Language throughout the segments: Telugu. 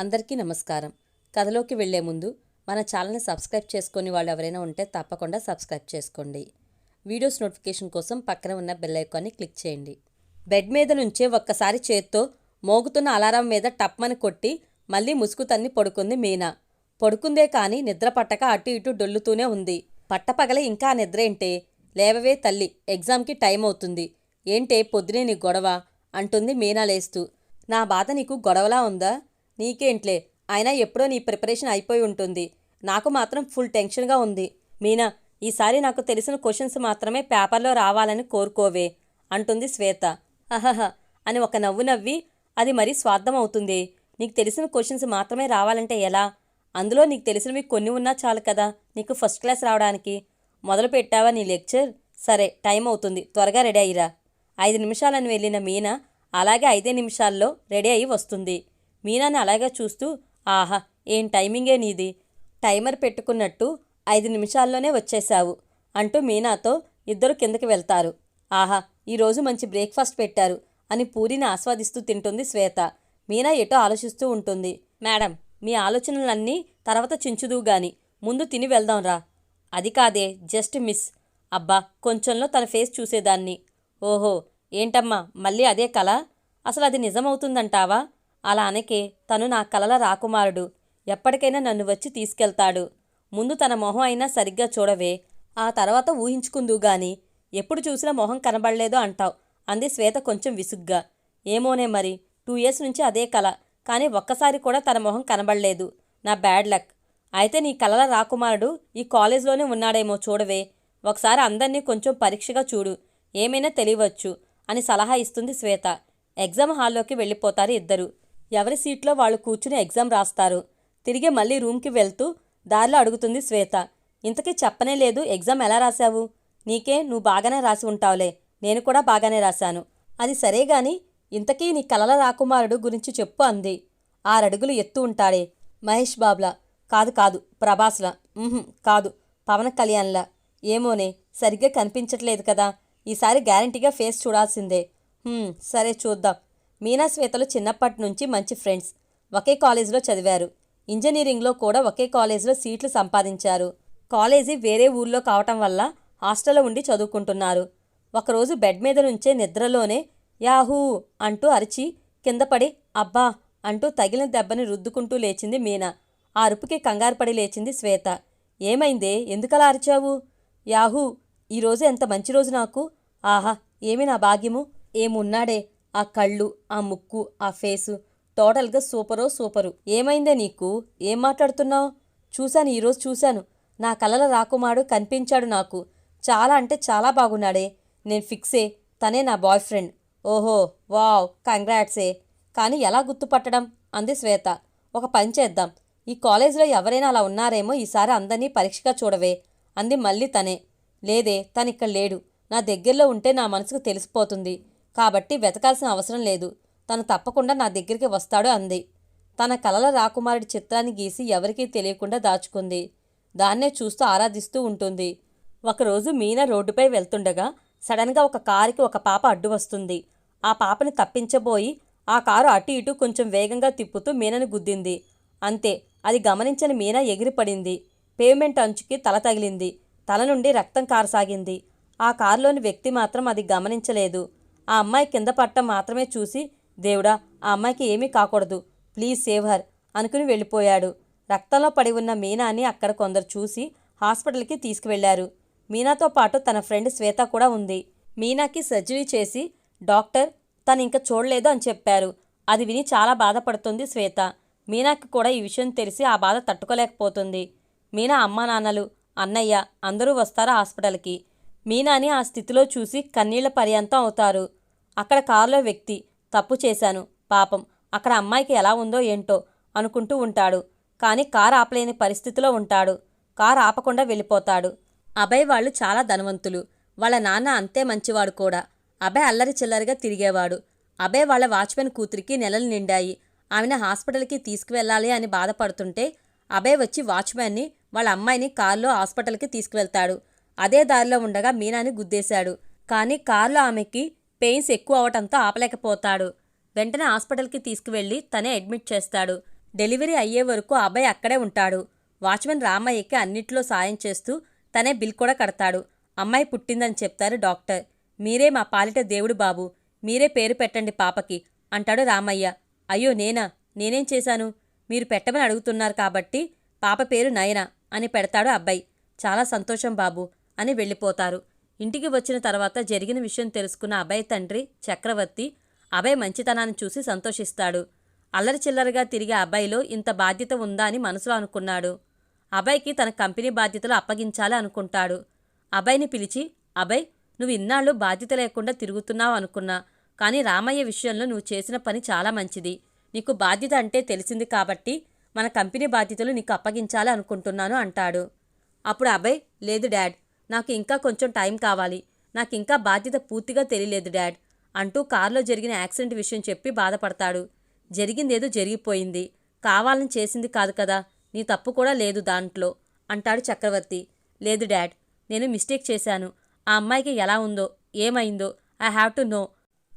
అందరికీ నమస్కారం. కథలోకి వెళ్ళే ముందు మన ఛానల్ని సబ్స్క్రైబ్ చేసుకుని వాళ్ళు ఎవరైనా ఉంటే తప్పకుండా సబ్స్క్రైబ్ చేసుకోండి. వీడియోస్ నోటిఫికేషన్ కోసం పక్కన ఉన్న బెల్ ఐకాన్ని క్లిక్ చేయండి. బెడ్ మీద నుంచే ఒక్కసారి చేత్తో మోగుతున్న అలారం మీద టప్మని కొట్టి మళ్ళీ ముసుగు తన్ని పడుకుంది మీనా. పడుకుందే కానీ నిద్ర పట్టక అటు ఇటు డొల్లుతూనే ఉంది. పట్టపగల ఇంకా నిద్ర ఏంటే? లేవవే తల్లి ఎగ్జామ్కి టైం అవుతుంది. ఏంటే పొద్దునే నీ గొడవ? అంటుంది మీనా లేస్తూ. నా బాధ నీకు గొడవలా ఉందా? నీకేంట్లే? అయినా ఎప్పుడో నీ ప్రిపరేషన్ అయిపోయి ఉంటుంది. నాకు మాత్రం ఫుల్ టెన్షన్గా ఉంది. మీనా ఈసారి నాకు తెలిసిన క్వశ్చన్స్ మాత్రమే పేపర్లో రావాలని కోరుకోవే అంటుంది శ్వేత. అహహ అని ఒక నవ్వు నవ్వి అది మరీ స్వార్థం అవుతుంది. నీకు తెలిసిన క్వశ్చన్స్ మాత్రమే రావాలంటే ఎలా? అందులో నీకు తెలిసినవి కొన్ని ఉన్నా చాలు కదా నీకు ఫస్ట్ క్లాస్ రావడానికి. మొదలు పెట్టావా నీ లెక్చర్? సరే టైం అవుతుంది. త్వరగా రెడీ అయ్యిరా. ఐదు నిమిషాలని వెళ్ళిన మీనా అలాగే ఐదే నిమిషాల్లో రెడీ అయ్యి వస్తుంది. మీనాని అలాగే చూస్తూ ఆహా ఏం టైమింగే నీది? టైమర్ పెట్టుకున్నట్టు ఐదు నిమిషాల్లోనే వచ్చేశావు అంటూ మీనాతో ఇద్దరు కిందకి వెళ్తారు. ఆహా ఈరోజు మంచి బ్రేక్ఫాస్ట్ పెట్టారు అని పూరిని ఆస్వాదిస్తూ తింటుంది శ్వేత. మీనా ఎటో ఆలోచిస్తూ ఉంటుంది. మేడం మీ ఆలోచనలన్నీ తర్వాత చించుదువు గాని ముందు తిని వెళ్దాంరా అది కాదే జస్ట్ మిస్. అబ్బా కొంచెంలో తన ఫేస్ చూసేదాన్ని. ఓహో ఏంటమ్మా మళ్ళీ అదే కళ అసలు అది నిజమవుతుందంటావా? అలా అనకే తను నా కలల రాకుమారుడు. ఎప్పటికైనా నన్ను వచ్చి తీసుకెళ్తాడు. ముందు తన మొహం అయినా సరిగ్గా చూడవే. ఆ తర్వాత ఊహించుకుందువు గాని ఎప్పుడు చూసినా మొహం కనబడలేదో అంటావు అంది శ్వేత కొంచెం విసుగ్గా. ఏమోనే మరి టూ ఇయర్స్ నుంచి అదే కల కానీ ఒక్కసారి కూడా తన మొహం కనబడలేదు. నా బ్యాడ్ లక్. అయితే నీ కలల రాకుమారుడు ఈ కాలేజ్లోనే ఉన్నాడేమో చూడవే. ఒకసారి అందరినీ కొంచెం పరీక్షగా చూడు. ఏమైనా తెలియవచ్చు అని సలహా ఇస్తుంది శ్వేత. ఎగ్జామ్ హాల్లోకి వెళ్ళిపోతారు ఇద్దరు. ఎవరి సీట్లో వాళ్ళు కూర్చుని ఎగ్జామ్ రాస్తారు. తిరిగి మళ్ళీ రూమ్కి వెళ్తూ దారిలో అడుగుతుంది శ్వేత. ఇంతకీ చెప్పనే లేదు ఎగ్జామ్ ఎలా రాశావు? నీకే నువ్వు బాగానే రాసి ఉంటావులే నేను కూడా బాగానే రాశాను. అది సరే గాని ఇంతకీ నీ కలల రాకుమారుడు గురించి చెప్పు అంది. ఆరడుగులు ఎత్తు ఉంటాడే. మహేష్ బాబ్లా. కాదు కాదు ప్రభాస్లా. కాదు పవన్ కళ్యాణ్లా. ఏమోనే సరిగ్గా కనిపించట్లేదు కదా. ఈసారి గ్యారంటీగా ఫేస్ చూడాల్సిందే. "హ్మ్, సరే చూద్దాం. మీనా శ్వేతలు చిన్నప్పటి నుంచి మంచి ఫ్రెండ్స్. ఒకే కాలేజీలో చదివారు. ఇంజనీరింగ్లో కూడా ఒకే కాలేజీలో సీట్లు సంపాదించారు. కాలేజీ వేరే ఊర్లో కావటం వల్ల హాస్టల్లో ఉండి చదువుకుంటున్నారు. ఒకరోజు బెడ్ మీద నుంచే నిద్రలోనే యాహూ అంటూ అరిచి కిందపడి అబ్బా అంటూ తగిలిన దెబ్బని రుద్దుకుంటూ లేచింది మీనా. ఆ అరుపుకి కంగారుపడి లేచింది శ్వేత. ఏమైందే? ఎందుకలా అరిచావు? యాహూ ఈరోజు ఎంత మంచి రోజు నాకు. ఆహా ఏమి నా భాగ్యము? ఏమున్నాడే? ఆ కళ్ళు ఆ ముక్కు ఆ ఫేసు టోటల్గా సూపరో సూపరు. ఏమైందే నీకు? ఏం మాట్లాడుతున్నావు? చూశాను ఈరోజు చూశాను. నా కలల రాకుమాడు కనిపించాడు నాకు. చాలా అంటే చాలా బాగున్నాడే. నేను ఫిక్సే. తనే నా బాయ్ ఫ్రెండ్. ఓహో వావ్ కంగ్రాట్సే. కానీ ఎలా గుర్తుపట్టడం? అంది శ్వేత. ఒక పని చేద్దాం. ఈ కాలేజీలో ఎవరైనా అలా ఉన్నారేమో ఈసారి అందరినీ పరీక్షగా చూడవే అంది మళ్ళీ తనే. లేదే తనిక్కడ లేడు. నా దగ్గరలో ఉంటే నా మనసుకు తెలిసిపోతుంది. కాబట్టి వెతకాల్సిన అవసరం లేదు. తను తప్పకుండా నా దగ్గరికి వస్తాడు అంది. తన కలల రాకుమారుడి చిత్రాన్ని గీసి ఎవరికీ తెలియకుండా దాచుకుంది. దాన్నే చూస్తూ ఆరాధిస్తూ ఉంటుంది. ఒకరోజు మీనా రోడ్డుపై వెళ్తుండగా సడన్గా ఒక కారుకి ఒక పాప అడ్డు వస్తుంది. ఆ పాపని తప్పించబోయి ఆ కారు అటు ఇటు కొంచెం వేగంగా తిప్పుతూ మీనను గుద్దింది. అంతే అది గమనించని మీనా ఎగిరిపడింది. పేమెంట్ అంచుకి తల తగిలింది. తల నుండి రక్తం కారసాగింది. ఆ కారులోని వ్యక్తి మాత్రం అది గమనించలేదు. ఆ అమ్మాయి కింద పట్టం మాత్రమే చూసి దేవుడా ఆ అమ్మాయికి ఏమీ కాకూడదు. ప్లీజ్ సేవ్ హర్ అనుకుని వెళ్ళిపోయాడు. రక్తంలో పడి ఉన్న మీనాని అక్కడ కొందరు చూసి హాస్పిటల్కి తీసుకువెళ్ళారు మీనాతో పాటు తన ఫ్రెండ్ శ్వేత కూడా ఉంది. మీనాకి సర్జరీ చేసి డాక్టర్ తను ఇంకా చూడలేదు అని చెప్పారు. అది విని చాలా బాధపడుతుంది శ్వేత. మీనాకి కూడా ఈ విషయం తెలిసి ఆ బాధ తట్టుకోలేకపోతుంది. మీనా అమ్మా నాన్నలు అన్నయ్య అందరూ వస్తారు హాస్పిటల్కి. మీనాని ఆ స్థితిలో చూసి కన్నీళ్ళ పర్యంతం అవుతారు. అక్కడ కారులో వ్యక్తి తప్పు చేశాను పాపం. అక్కడ అమ్మాయికి ఎలా ఉందో ఏంటో అనుకుంటూ ఉంటాడు. కానీ కారు ఆపలేని పరిస్థితిలో ఉంటాడు. కారు ఆపకుండా వెళ్ళిపోతాడు. అభయ్ వాళ్ళు చాలా ధనవంతులు. వాళ్ళ నాన్న అంతే మంచివాడు కూడా. అభయ్ అల్లరి చిల్లరిగా తిరిగేవాడు. అభయ్ వాళ్ళ వాచ్మెన్ కూతురికి నెలలు నిండాయి. ఆమెను హాస్పిటల్కి తీసుకువెళ్ళాలి అని బాధపడుతుంటే అభయ్ వచ్చి వాచ్మెన్ని వాళ్ళ అమ్మాయిని కారులో హాస్పిటల్కి తీసుకువెళ్తాడు. అదే దారిలో ఉండగా మీనాని గుద్దేశాడు. కానీ కారులో ఆమెకి పెయిన్స్ ఎక్కువ అవటంతో ఆపలేకపోతాడు. వెంటనే హాస్పిటల్కి తీసుకువెళ్ళి తనే అడ్మిట్ చేస్తాడు. డెలివరీ అయ్యే వరకు అబ్బాయి అక్కడే ఉంటాడు. వాచ్మెన్ రామయ్యకి అన్నిట్లో సాయం చేస్తూ తనే బిల్ కూడా కడతాడు. అమ్మాయి పుట్టిందని చెప్తారు డాక్టర్. మీరే మా పాలిట దేవుడు బాబు. మీరే పేరు పెట్టండి పాపకి అంటాడు రామయ్య. అయ్యో నేనా? నేనేం చేశాను? మీరు పెట్టమని అడుగుతున్నారు కాబట్టి పాప పేరు నయన అని పెడతాడు అబ్బాయి. చాలా సంతోషం బాబు అని వెళ్ళిపోతారు. ఇంటికి వచ్చిన తర్వాత జరిగిన విషయం తెలుసుకున్న అభయ్ తండ్రి చక్రవర్తి అభయ్ మంచితనాన్ని చూసి సంతోషిస్తాడు. అల్లరి చిల్లరగా తిరిగే అబ్బాయిలో ఇంత బాధ్యత ఉందా అని మనసులో అనుకున్నాడు. అభయ్కి తన కంపెనీ బాధ్యతలు అప్పగించాలి అనుకుంటాడు. అభయ్ని పిలిచి అభయ్ నువ్వు ఇన్నాళ్ళు బాధ్యత లేకుండా తిరుగుతున్నావు అనుకున్నా కానీ రామయ్య విషయంలో నువ్వు చేసిన పని చాలా మంచిది. నీకు బాధ్యత అంటే తెలిసింది కాబట్టి మన కంపెనీ బాధ్యతలు నీకు అప్పగించాలి అనుకుంటున్నాను అంటాడు. అప్పుడు అభయ్ లేదు డాడ్ నాకు ఇంకా కొంచెం టైం కావాలి. నాకు ఇంకా బాధ్యత పూర్తిగా తెలియలేదు డాడ్. అంటూ కారులో జరిగిన యాక్సిడెంట్ విషయం చెప్పి బాధపడతాడు. జరిగిందేదో జరిగిపోయింది. కావాలని చేసింది కాదు కదా. నీ తప్పు కూడా లేదు దాంట్లో అంటాడు చక్రవర్తి. లేదు డాడ్. నేను మిస్టేక్ చేశాను. ఆ అమ్మాయికి ఎలా ఉందో ఏమైందో I have to know.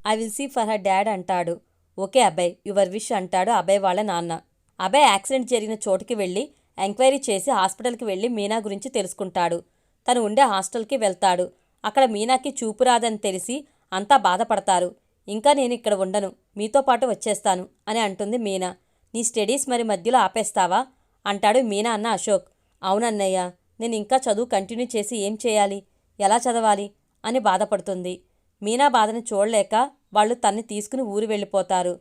I will see for her dad అంటాడు. ఓకే అభయ్. యువర్ విష్ అంటాడు అబ్బాయి వాళ్ళ నాన్న. అబ్బాయి యాక్సిడెంట్ జరిగిన చోటుకి వెళ్ళి ఎంక్వైరీ చేసి హాస్పిటల్కి వెళ్ళి మీనా గురించి తెలుసుకుంటాడు. తను ఉండే హాస్టల్కి వెళ్తాడు. అక్కడ మీనాకి చూపు రాదని తెలిసి అంతా బాధపడతారు. ఇంకా నేను ఇక్కడ ఉండను. మీతో పాటు వచ్చేస్తాను అని అంటుంది మీనా. నీ స్టడీస్ మరి మధ్యలో ఆపేస్తావా? అంటాడు మీనా అన్న అశోక్. అవునన్నయ్య నేను ఇంకా చదువు కంటిన్యూ చేసి ఏం చేయాలి? ఎలా చదవాలి? అని బాధపడుతుంది. మీనా బాధను చూడలేక వాళ్ళు తన్ని తీసుకుని ఊరు వెళ్ళిపోతారు.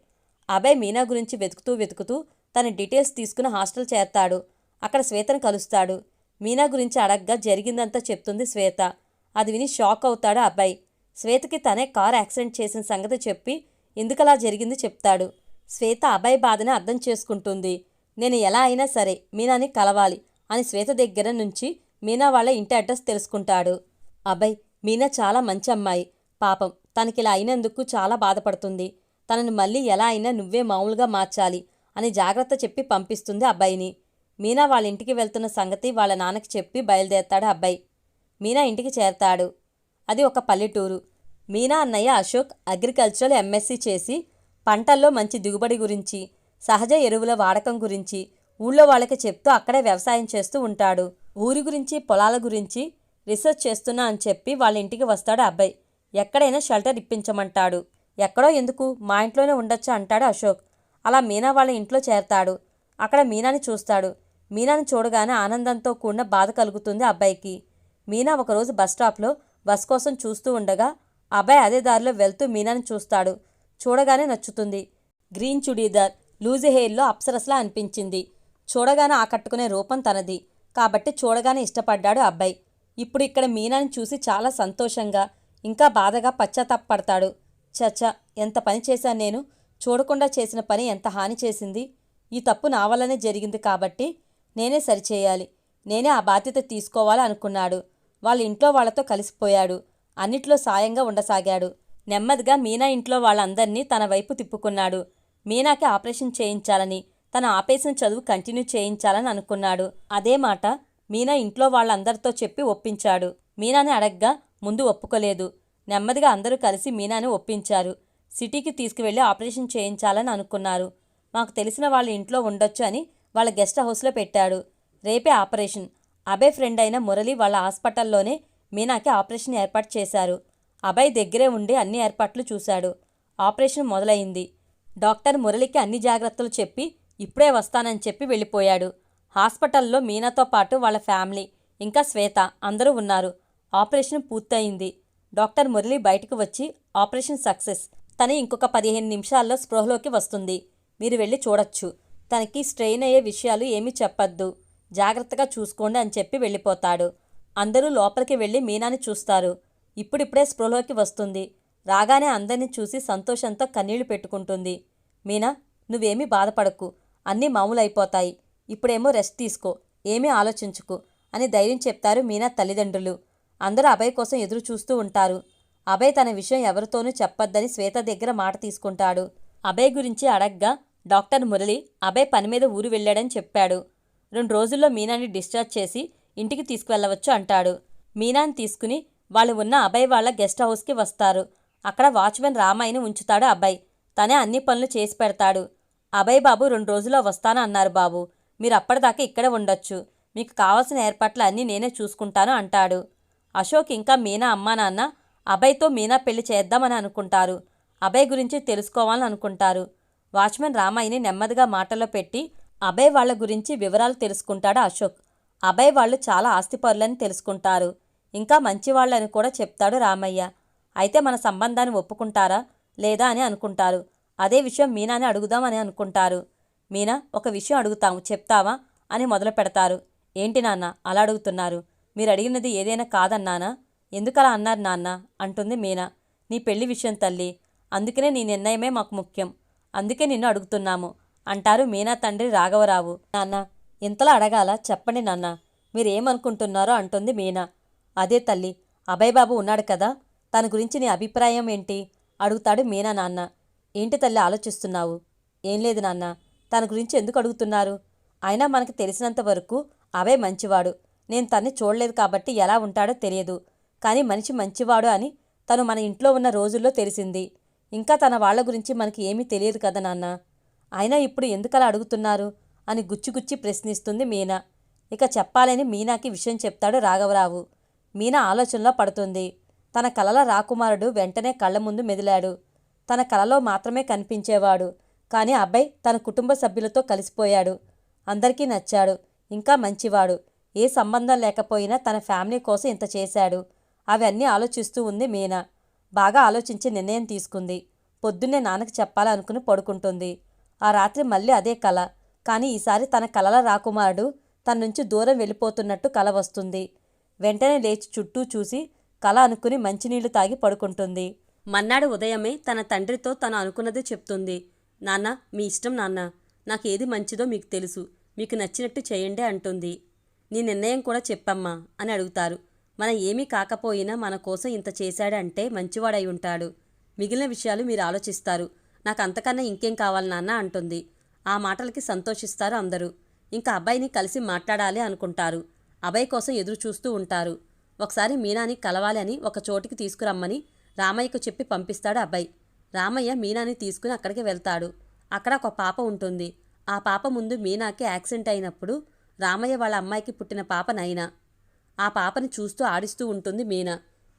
అభయ్ మీనా గురించి వెతుకుతూ వెతుకుతూ తన డీటెయిల్స్ తీసుకుని హాస్టల్ చేరతాడు. అక్కడ శ్వేతను కలుస్తాడు. మీనా గురించి అడగ్గా జరిగిందంతా చెప్తుంది శ్వేత. అది విని షాక్ అవుతాడు అబ్బాయి. శ్వేతకి తనే కార్ యాక్సిడెంట్ చేసిన సంగతి చెప్పి ఎందుకలా జరిగింది చెప్తాడు. శ్వేత అబ్బాయి బాధని అర్థం చేసుకుంటుంది. నేను ఎలా అయినా సరే మీనాని కలవాలి అని శ్వేత దగ్గర నుంచి మీనా వాళ్ళ ఇంటి అడ్రస్ తెలుసుకుంటాడు. అబ్బాయి మీనా చాలా మంచి అమ్మాయి. పాపం తనకిలా అయినందుకు చాలా బాధపడుతుంది. తనను మళ్ళీ ఎలా అయినా నువ్వే మామూలుగా మార్చాలి అని జాగ్రత్త చెప్పి పంపిస్తుంది అబ్బాయిని. మీనా వాళ్ళ ఇంటికి వెళ్తున్న సంగతి వాళ్ళ నాన్నకి చెప్పి బయలుదేరతాడు అబ్బాయి. మీనా ఇంటికి చేరతాడు. అది ఒక పల్లెటూరు. మీనా అన్నయ్య అశోక్ అగ్రికల్చరల్ ఎంఎస్సి చేసి పంటల్లో మంచి దిగుబడి గురించి సహజ ఎరువుల వాడకం గురించి ఊళ్ళో వాళ్ళకి చెప్తూ అక్కడే వ్యవసాయం చేస్తూ ఉంటాడు. ఊరి గురించి పొలాల గురించి రీసెర్చ్ చేస్తున్నా అని చెప్పి వాళ్ళ ఇంటికి వస్తాడు అబ్బాయి. ఎక్కడైనా షెల్టర్ ఇప్పించమంటాడు. ఎక్కడో ఎందుకు? మా ఇంట్లోనే ఉండొచ్చు అంటాడు అశోక్. అలా మీనా వాళ్ళ ఇంట్లో చేరతాడు. అక్కడ మీనాని చూస్తాడు. మీనాని చూడగానే ఆనందంతో కూడిన బాధ కలుగుతుంది అబ్బాయికి. మీనా ఒకరోజు బస్ స్టాప్లో బస్ కోసం చూస్తూ ఉండగా అబ్బాయి అదే దారిలో వెళ్తూ మీనాని చూస్తాడు. చూడగానే నచ్చుతుంది. గ్రీన్ చుడీదార్ లూజ్ హెయిర్లో అప్సరస్లా అనిపించింది. చూడగానే ఆకట్టుకునే రూపం తనది. కాబట్టి చూడగానే ఇష్టపడ్డాడు అబ్బాయి. ఇప్పుడు ఇక్కడ మీనాని చూసి చాలా సంతోషంగా ఇంకా బాధగా పశ్చాత్తాపడతాడు చచ్చ ఎంత పని చేశాను నేను? చూడకుండా చేసిన పని ఎంత హాని చేసింది? ఈ తప్పు నా వల్లనే జరిగింది కాబట్టి నేనే సరిచేయాలి. నేనే ఆ బాధ్యత తీసుకోవాలనుకున్నాడు. వాళ్ళ ఇంట్లో వాళ్ళతో కలిసిపోయాడు. అన్నిట్లో సాయంగా ఉండసాగాడు. నెమ్మదిగా మీనా ఇంట్లో వాళ్ళందరినీ తన వైపు తిప్పుకున్నాడు. మీనాకి ఆపరేషన్ చేయించాలని తన ఆపేసిన చదువు కంటిన్యూ చేయించాలని అనుకున్నాడు. అదే మాట మీనా ఇంట్లో వాళ్ళందరితో చెప్పి ఒప్పించాడు. మీనాని అడగ్గా ముందు ఒప్పుకోలేదు. నెమ్మదిగా అందరూ కలిసి మీనాని ఒప్పించారు. సిటీకి తీసుకువెళ్ళి ఆపరేషన్ చేయించాలని అనుకున్నారు. మాకు తెలిసిన వాళ్ళ ఇంట్లో ఉండొచ్చు అని వాళ్ళ గెస్ట్ హౌస్లో పెట్టాడు. రేపే ఆపరేషన్. అభయ్ ఫ్రెండ్ అయిన మురళి వాళ్ళ హాస్పిటల్లోనే మీనాకి ఆపరేషన్ ఏర్పాటు చేశారు. అభయ్ దగ్గరే ఉండి అన్ని ఏర్పాట్లు చూశాడు. ఆపరేషన్ మొదలైంది. డాక్టర్ మురళికి అన్ని జాగ్రత్తలు చెప్పి ఇప్పుడే వస్తానని చెప్పి వెళ్ళిపోయాడు. హాస్పిటల్లో మీనాతో పాటు వాళ్ళ ఫ్యామిలీ ఇంకా శ్వేత అందరూ ఉన్నారు. ఆపరేషన్ పూర్తయింది. డాక్టర్ మురళి బయటకు వచ్చి ఆపరేషన్ సక్సెస్. తను ఇంకొక పదిహేను నిమిషాల్లో స్పృహలోకి వస్తుంది. మీరు వెళ్ళి చూడొచ్చు. తనకి స్ట్రెయిన్ అయ్యే విషయాలు ఏమీ చెప్పద్దు. జాగ్రత్తగా చూసుకోండి అని చెప్పి వెళ్ళిపోతాడు. అందరూ లోపలికి వెళ్ళి మీనాని చూస్తారు. ఇప్పుడిప్పుడే స్పృహలోకి వస్తుంది. రాగానే అందరినీ చూసి సంతోషంతో కన్నీళ్ళు పెట్టుకుంటుంది. మీనా నువ్వేమీ బాధపడకు. అన్నీ మామూలైపోతాయి. ఇప్పుడేమో రెస్ట్ తీసుకో. ఏమీ ఆలోచించుకు అని ధైర్యం చెప్తారు మీనా తల్లిదండ్రులు. అందరూ అభయ్ కోసం ఎదురు చూస్తూ ఉంటారు. అభయ్ తన విషయం ఎవరితోనూ చెప్పొద్దని శ్వేత దగ్గర మాట తీసుకుంటాడు. అభయ్ గురించి అడగ్గా డాక్టర్ మురళి అభయ్ పని మీద ఊరు వెళ్ళాడని చెప్పాడు. రెండు రోజుల్లో మీనాని డిశ్చార్జ్ చేసి ఇంటికి తీసుకువెళ్ళవచ్చు అంటాడు. మీనాని తీసుకుని వాళ్ళు ఉన్న అభయ్ వాళ్ళ గెస్ట్ హౌస్కి వస్తారు. అక్కడ వాచ్మెన్ రామాయిని ఉంచుతాడు అబ్బాయి తనే అన్ని పనులు చేసి పెడతాడు. అభయ్ బాబు రెండు రోజుల్లో వస్తాను అన్నారు బాబు. మీరు అప్పటిదాకా ఇక్కడే ఉండొచ్చు. మీకు కావాల్సిన ఏర్పాట్లు అన్నీ నేనే చూసుకుంటాను అంటాడు. అశోక్ ఇంకా మీనా అమ్మా నాన్న అభయ్తో మీనా పెళ్ళి చేద్దామని అనుకుంటారు. అభయ్ గురించి తెలుసుకోవాలని అనుకుంటారు. వాచ్మెన్ రామయ్యని నెమ్మదిగా మాటలో పెట్టి అభయ్ వాళ్ళ గురించి వివరాలు తెలుసుకుంటాడు అశోక్. అభయ్ వాళ్ళు చాలా ఆస్తిపరులని తెలుసుకుంటారు. ఇంకా మంచివాళ్ళని కూడా చెప్తాడు రామయ్య. అయితే మన సంబంధాన్ని ఒప్పుకుంటారా? లేదా అని అనుకుంటారు. అదే విషయం మీనాని అడుగుదామని అనుకుంటారు. మీనా ఒక విషయం అడుగుతాము చెప్తావా? అని మొదలు పెడతారు. ఏంటి నాన్న? అలా అడుగుతున్నారు. మీరు అడిగినది ఏదైనా కాదన్నానా? ఎందుకలా అన్నారు నాన్న? అంటుంది మీనా. నీ పెళ్ళి విషయం తల్లి. అందుకనే నీ నిర్ణయమే మాకు ముఖ్యం. అందుకే నిన్ను అడుగుతున్నాము. అంటారు మీనా తండ్రి రాఘవరావు. నాన్న ఇంతలా అడగాల? చెప్పండి నాన్న. మీరేమనుకుంటున్నారో అంటుంది మీనా. అదే తల్లి అభయబాబు ఉన్నాడు కదా. తన గురించి నీ అభిప్రాయం ఏంటి? అడుగుతాడు మీనా నాన్న. ఏంటి తల్లి ఆలోచిస్తున్నావు? ఏం లేదు నాన్న. తన గురించి ఎందుకు అడుగుతున్నారు? అయినా మనకు తెలిసినంత వరకు అభయ్ మంచివాడు. నేను తన్ని చూడలేదు కాబట్టి ఎలా ఉంటాడో తెలియదు. కానీ మనిషి మంచివాడు అని తను మన ఇంట్లో ఉన్న రోజుల్లో తెలిసింది. ఇంకా తన వాళ్ళ గురించి మనకి ఏమీ తెలియదు కదా నాన్న. అయినా ఇప్పుడు ఎందుకలా అడుగుతున్నారు? అని గుచ్చిగుచ్చి ప్రశ్నిస్తుంది మీనా. ఇక చెప్పాలని మీనాకి విషయం చెప్తాడు రాఘవరావు. మీనా ఆలోచనలో పడుతుంది. తన కలల రాకుమారుడు వెంటనే కళ్ళ ముందు మెదిలాడు. తన కలలో మాత్రమే కనిపించేవాడు. కానీ అబ్బాయి తన కుటుంబ సభ్యులతో కలిసిపోయాడు. అందరికీ నచ్చాడు. ఇంకా మంచివాడు. ఏ సంబంధం లేకపోయినా తన ఫ్యామిలీ కోసం ఇంత చేశాడు. అవన్నీ ఆలోచిస్తూ ఉంది మీనా. బాగా ఆలోచించి నిర్ణయం తీసుకుంది. పొద్దున్నే నాన్నకి చెప్పాలనుకుని పడుకుంటుంది. ఆ రాత్రి మళ్ళీ అదే కల. కానీ ఈసారి తన కలల రాకుమారుడు తన నుంచి దూరం వెళ్ళిపోతున్నట్టు కల వస్తుంది. వెంటనే లేచి చుట్టూ చూసి కల అనుకుని మంచినీళ్ళు తాగి పడుకుంటుంది. మన్నాడు ఉదయమే తన తండ్రితో తను అనుకున్నది చెప్తుంది. నాన్న మీ ఇష్టం నాన్న. నాకు ఏది మంచిదో మీకు తెలుసు. మీకు నచ్చినట్టు చేయండి అంటుంది. నీ నిర్ణయం కూడా చెప్పమ్మా అని అడుగుతారు. మన ఏమీ కాకపోయినా మన కోసం ఇంత చేశాడంటే మంచివాడై ఉంటాడు. మిగిలిన విషయాలు మీరు ఆలోచిస్తారు. నాకు అంతకన్నా ఇంకేం కావాలి నాన్న అంటుంది. ఆ మాటలకి సంతోషిస్తారు అందరూ. ఇంకా అబ్బాయిని కలిసి మాట్లాడాలి అనుకుంటారు. అబ్బాయి కోసం ఎదురు చూస్తూ ఉంటారు. ఒకసారి మీనాని కలవాలి అని ఒక చోటికి తీసుకురమ్మని రామయ్యకు చెప్పి పంపిస్తాడు అబ్బాయి. రామయ్య మీనాని తీసుకుని అక్కడికి వెళ్తాడు. అక్కడ ఒక పాప ఉంటుంది. ఆ పాప ముందు మీనాకి యాక్సిడెంట్ అయినప్పుడు రామయ్య వాళ్ళ అమ్మాయికి పుట్టిన పాప నైనా. ఆ పాపని చూస్తూ ఆడిస్తూ ఉంటుంది మీనా.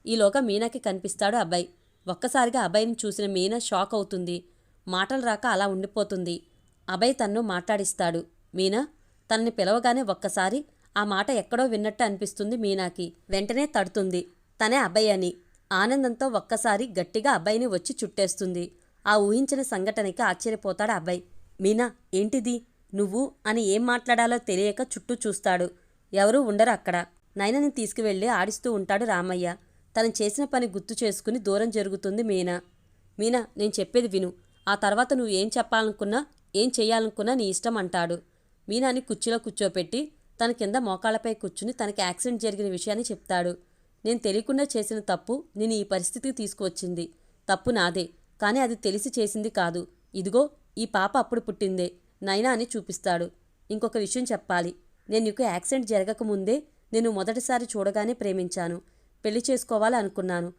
ఈలోగా మీనాకి కనిపిస్తాడు అబ్బాయి. ఒక్కసారిగా అబ్బాయిని చూసిన మీనా షాక్ అవుతుంది. మాటలు రాక అలా ఉండిపోతుంది. అబ్బాయి తన్ను మాట్లాడిస్తాడు. మీనా తనని పిలవగానే ఒక్కసారి ఆ మాట ఎక్కడో విన్నట్టు అనిపిస్తుంది మీనాకి. వెంటనే తడుతుంది. తనే అబ్బాయి అని. ఆనందంతో ఒక్కసారి గట్టిగా అబ్బాయిని వచ్చి చుట్టేస్తుంది. ఆ ఊహించిన సంఘటనకి ఆశ్చర్యపోతాడు అబ్బాయి. మీనా ఏంటిది? నువ్వు అని ఏం మాట్లాడాలో తెలియక చుట్టూ చూస్తాడు. ఎవరూ ఉండరు అక్కడ. నైనని తీసుకువెళ్ళి ఆడిస్తూ ఉంటాడు రామయ్య. తను చేసిన పని గుర్తు చేసుకుని దూరం జరుగుతుంది మీనా. మీనా నేను చెప్పేది విను. ఆ తర్వాత నువ్వు ఏం చెప్పాలనుకున్నా ఏం చేయాలనుకున్నా నీ ఇష్టం అంటాడు. మీనాని కుర్చీలో కూర్చోపెట్టి తన కింద మోకాళ్ళపై కూర్చుని తనకి యాక్సిడెంట్ జరిగిన విషయాన్ని చెప్తాడు. నేను తెలియకుండా చేసిన తప్పు నేను ఈ పరిస్థితికి తీసుకువచ్చింది. తప్పు నాదే కానీ అది తెలిసి చేసింది కాదు. ఇదిగో ఈ పాప అప్పుడు పుట్టిందే నైనా అని చూపిస్తాడు. ఇంకొక విషయం చెప్పాలి. నేను నీకు యాక్సిడెంట్ జరగకముందే నేను మొదటిసారి చూడగానే ప్రేమించాను. పెళ్ళి చేసుకోవాలి అనుకున్నాను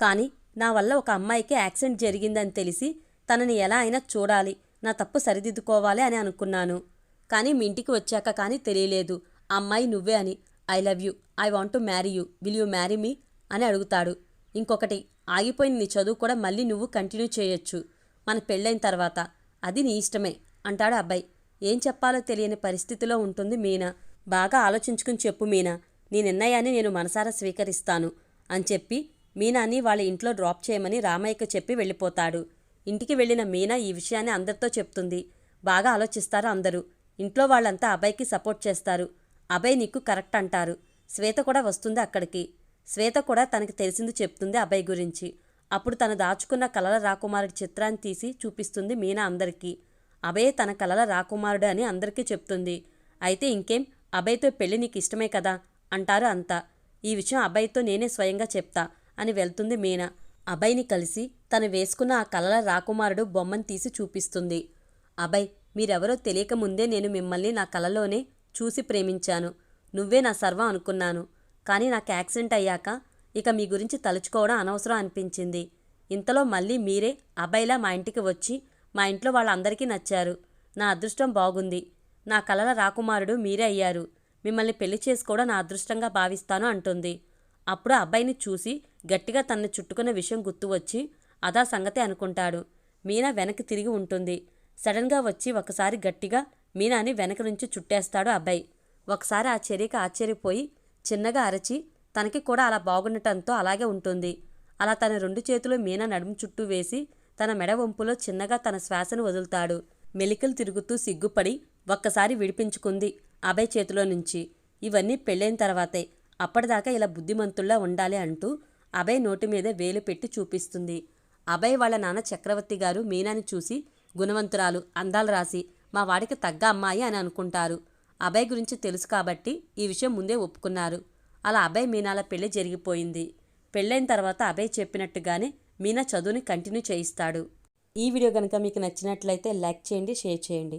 కానీ నా వల్ల ఒక అమ్మాయికి యాక్సిడెంట్ జరిగిందని తెలిసి తనని ఎలా అయినా చూడాలి. నా తప్పు సరిదిద్దుకోవాలి అని అనుకున్నాను. కానీ మీ ఇంటికి వచ్చాక కానీ తెలియలేదు. అమ్మాయి నువ్వే అని. I love you. I want to marry you. Will you marry me? అని అడుగుతాడు. ఇంకొకటి ఆగిపోయిన నీ చదువు కూడా మళ్ళీ నువ్వు కంటిన్యూ చేయొచ్చు. మన పెళ్ళైన తర్వాత. అది నీ ఇష్టమే అంటాడు అబ్బాయి. ఏం చెప్పాలో తెలియని పరిస్థితిలో ఉంటుంది మీనా. బాగా ఆలోచించుకుని చెప్పు మీనా. నీ నిర్ణయాన్ని నేను మనసారా స్వీకరిస్తాను అని చెప్పి మీనాని వాళ్ళ ఇంట్లో డ్రాప్ చేయమని రామయ్యకు చెప్పి వెళ్ళిపోతాడు. ఇంటికి వెళ్ళిన మీనా ఈ విషయాన్ని అందరితో చెప్తుంది. బాగా ఆలోచిస్తారు అందరూ. ఇంట్లో వాళ్ళంతా అభయ్కి సపోర్ట్ చేస్తారు. అభయ్ నీకు కరెక్ట్ అంటారు. శ్వేత కూడా వస్తుంది అక్కడికి. శ్వేత కూడా తనకి తెలిసింది చెప్తుంది అభయ్ గురించి. అప్పుడు తను దాచుకున్న కలల రాకుమారుడి చిత్రాన్ని తీసి చూపిస్తుంది మీనా అందరికీ. అభయ్ తన కలల రాకుమారుడు అని అందరికీ చెప్తుంది. అయితే ఇంకేం? అభయ్తో పెళ్ళి నీకు ఇష్టమే కదా? అంటారు అంతా. ఈ విషయం అబ్బాయితో నేనే స్వయంగా చెప్తా అని వెళ్తుంది మీనా. అభయ్ని కలిసి తను వేసుకున్న ఆ కలల రాకుమారుడు బొమ్మను తీసి చూపిస్తుంది. అభయ్ మీరెవరో తెలియక ముందే నేను మిమ్మల్ని నా కలలోనే చూసి ప్రేమించాను. నువ్వే నా సర్వం అనుకున్నాను. కానీ నాకు యాక్సిడెంట్ అయ్యాక ఇక మీ గురించి తలుచుకోవడం అనవసరం అనిపించింది. ఇంతలో మళ్ళీ మీరే అబ్బాయిలా మా ఇంటికి వచ్చి మా ఇంట్లో వాళ్ళందరికీ నచ్చారు. నా అదృష్టం బాగుంది. నా కలల రాకుమారుడు మీరే అయ్యారు. మిమ్మల్ని పెళ్ళి చేసుకోవడం నా అదృష్టంగా భావిస్తాను అంటుంది. అప్పుడు అబ్బాయిని చూసి గట్టిగా తన్ను చుట్టుకున్న విషయం గుర్తు వచ్చి అదా సంగతే అనుకుంటాడు. మీనా వెనక్కి తిరిగి ఉంటుంది. సడన్గా వచ్చి ఒకసారి గట్టిగా మీనాని వెనక నుంచి చుట్టేస్తాడు అబ్బాయి. ఒకసారి ఆ చర్యకి ఆశ్చర్యపోయి చిన్నగా అరచి తనకి కూడా అలా బాగుండటంతో అలాగే ఉంటుంది. అలా తన రెండు చేతులు మీనా నడుము చుట్టూ వేసి తన మెడ వంపులో చిన్నగా తన శ్వాసను వదులుతాడు. మెలికలు తిరుగుతూ సిగ్గుపడి ఒక్కసారి విడిపించుకుంది అభయ్ చేతిలో నుంచి. ఇవన్నీ పెళ్ళైన తర్వాతే. అప్పటిదాకా ఇలా బుద్ధిమంతుల్లా ఉండాలి అంటూ అభయ్ నోటి మీద వేలు పెట్టి చూపిస్తుంది. అభయ్ వాళ్ళ నాన్న చక్రవర్తి గారు మీనాని చూసి గుణవంతురాలు అందాలు రాసి మా వాడికి తగ్గ అమ్మాయి అని అనుకుంటారు. అభయ్ గురించి తెలుసు కాబట్టి ఈ విషయం ముందే ఒప్పుకున్నారు. అలా అభయ్ మీనాల పెళ్ళి జరిగిపోయింది. పెళ్ళైన తర్వాత అభయ్ చెప్పినట్టుగానే మీనా చదువుని కంటిన్యూ చేయిస్తాడు. ఈ వీడియో కనుక మీకు నచ్చినట్లయితే లైక్ చేయండి షేర్ చేయండి.